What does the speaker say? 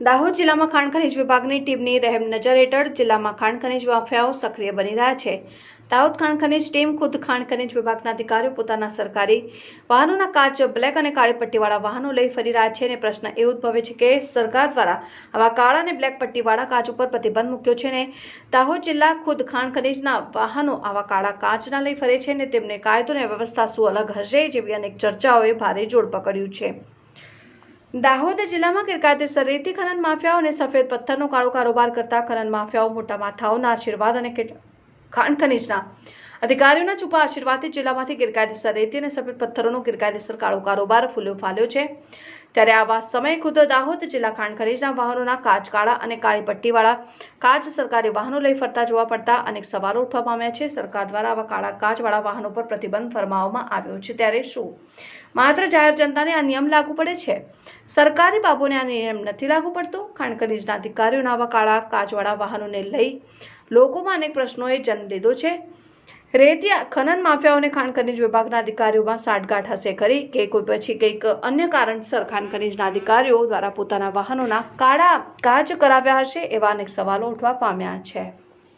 દાહોદ જિલ્લામાં ખાણ ખનીજ વિભાગની ટીમની રહેમ નજર હેઠળ જિલ્લામાં ખાણ ખનીજ માફિયાઓ સક્રિય બની રહ્યા છે. દાહોદ ખાણ ખનીજ ટીમ ખુદ ખાણ ખનીજ વિભાગના અધિકારીઓ પોતાના સરકારી વાહનોના કાચ બ્લેક અને કાળી પટ્ટીવાળા વાહનો લઈ ફરી રહ્યા છે અને પ્રશ્ન એ ઉદ્ભવે છે કે સરકાર દ્વારા આવા કાળા અને બ્લેક પટ્ટીવાળા કાચ ઉપર પ્રતિબંધ મૂક્યો છે ને દાહોદ જિલ્લા ખુદ ખાણ ખનીજના વાહનો આવા કાળા કાચના લઈ ફરે છે અને તેમને કાયદો અને વ્યવસ્થા શું અલગ હશે જેવી અનેક ચર્ચાઓએ ભારે જોડ પકડ્યું છે. દાહોદ જિલ્લામાં ગેરકાયદેસર રેતી ખનન માફિયાઓ અને સફેદ પથ્થરનો કાળો કારોબાર કરતા ખનન માફિયાઓ મોટા માથાઓના આશીર્વાદ અને ખાંડ ખનીજના અધિકારીઓના છુપા આશીર્વાદથી જિલ્લામાંથી ગેરકાયદેસર રેતી અને સફેદ પથ્થરોનો ગેરકાયદેસર કાળો કારોબાર ફૂલ્યો ફાલ્યો છે. ત્યારે આવા સમયે ખુદ દાહોદ જિલ્લા ખાણ ખનીજના વાહનોના કાચ કાળા અને કાળી પટ્ટીવાળા કાચ સરકારી વાહનો લઈ ફરતા જોવા પડતા અનેક સવાલો ઉઠવા પામ્યા છે. સરકાર દ્વારા આવા કાળા કાચવાળા વાહનો પર પ્રતિબંધ ફરમાવવામાં આવ્યો છે. ત્યારે શું? માત્ર જાહેર જનતાને આ નિયમ લાગુ પડે છે? સરકારી બાબુને આ નિયમ નથી લાગુ પડતો? ખાણ ખનીજના અધિકારીઓના આવા કાળા કાચવાળા વાહનોને લઈ લોકોમાં અનેક પ્રશ્નોએ જન્મ લીધો છે. રેતી ખનન માફિયાઓને ખાણ ખનીજ વિભાગના અધિકારીઓમાં સાઠગાંઠ હશે ખરી કે કોઈ પછી કંઈક અન્ય કારણસર ખાણ ખનીજના અધિકારીઓ દ્વારા પોતાના વાહનોના કાળા કાચ કરાવ્યા હશે એવા અનેક સવાલો ઉઠવા પામ્યા છે.